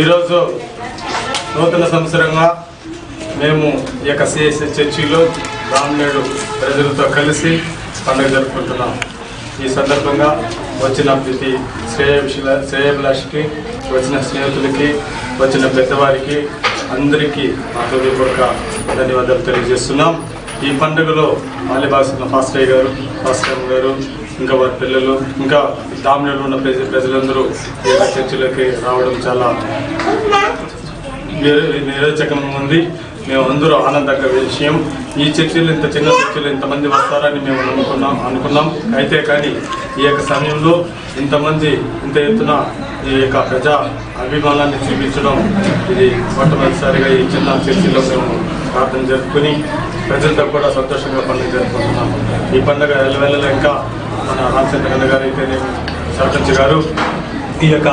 ఈరోజు నూతన సంవత్సరంగా మేము ఈ యొక్క సిఎస్ఐ చర్చిలో రామనేడు ప్రజలతో కలిసి పండుగ జరుపుకుంటున్నాం. ఈ సందర్భంగా వచ్చిన ప్రతి శ్రేయభిష శ్రేయభిలాషికి వచ్చిన స్నేహితులకి వచ్చిన పెద్దవారికి అందరికీ మా హృదయపూర్వక ధన్యవాదాలు తెలియజేస్తున్నాం. ఈ పండుగలో మాలిబాసిన ఫాస్టయ్య గారు ఫాస్టమ్ గారు ఇంకా వారి పిల్లలు ఇంకా దామిలో ఉన్న ప్రజ ప్రజలందరూ ఈ యొక్క చర్చిలోకి రావడం చాలా నిరో- ఉంది. మేము అందరూ ఆనందంగా విషయం ఈ చర్చలు ఇంత చిన్న చర్చిలు ఇంతమంది వస్తారని మేము అనుకున్నాం అనుకున్నాం. అయితే కానీ ఈ యొక్క సమయంలో ఇంతమంది ఇంత ఎత్తున ఈ యొక్క ప్రజా అభిమానాన్ని చూపించడం ఇది మొట్టమొదటిసారిగా ఈ చిన్న చర్చిలో మేము ప్రార్థన జరుపుకుని ప్రజలతో కూడా సంతోషంగా పండుగ జరుపుకుంటున్నాం. ఈ పండుగ ఎల్లవెల్లలా ఇంకా మన రామచంద్ర గారు అయితేనే సర్పంచ్ గారు ఈ యొక్క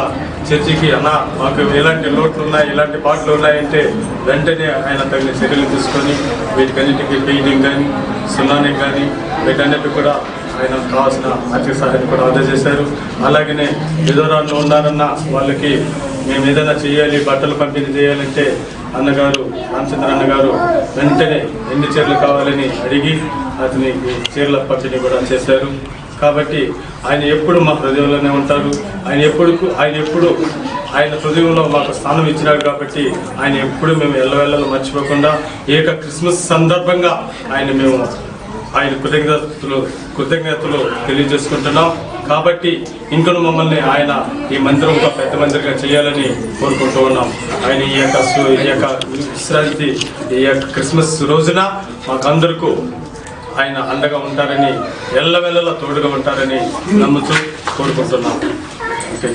చర్చికి అన్న మాకు ఎలాంటి లోట్లు ఉన్నాయి ఇలాంటి పాటలు ఉన్నాయంటే వెంటనే ఆయన తగిన చర్యలు తీసుకొని వీటికన్నిటికీ పెయింటింగ్ కానీ సున్నానికి కానీ వీటన్నిటి కూడా ఆయన కావాల్సిన ఆర్థిక సహాయం కూడా అందజేశారు. అలాగనే విధవరాలు ఉన్నారన్న వాళ్ళకి మేము ఏదైనా చేయాలి బట్టలు పంపిణీ చేయాలంటే అన్నగారు రామచంద్ర అన్నగారు వెంటనే ఎన్ని చీరలు కావాలని అడిగి అతనికి చీరల పంపిణీ కూడా చేశారు. కాబట్టి ఆయన ఎప్పుడు మా హృదయంలోనే ఉంటారు. ఆయన ఎప్పుడు ఆయన ఎప్పుడు ఆయన హృదయంలో మాకు స్థానం ఇచ్చినాడు కాబట్టి ఆయన ఎప్పుడు మేము ఎల్లవెల్లలు మర్చిపోకుండా ఈ యొక్క క్రిస్మస్ సందర్భంగా ఆయన మేము ఆయన కృతజ్ఞతలు కృతజ్ఞతలు తెలియజేసుకుంటున్నాం. కాబట్టి ఇంకను మమ్మల్ని ఆయన ఈ మందిరం ఒక పెద్ద మందిరంగా చేయాలని కోరుకుంటూ ఉన్నాం. ఆయన ఈ యొక్క ఈ యొక్క విశ్రాంతి ఈ యొక్క క్రిస్మస్ రోజున మాకందరికీ ఆయన అండగా ఉంటారని ఎల్లవెల్లలా తోడుగా ఉంటారని నమ్ముతూ కోరుకుంటున్నాం ఓకే.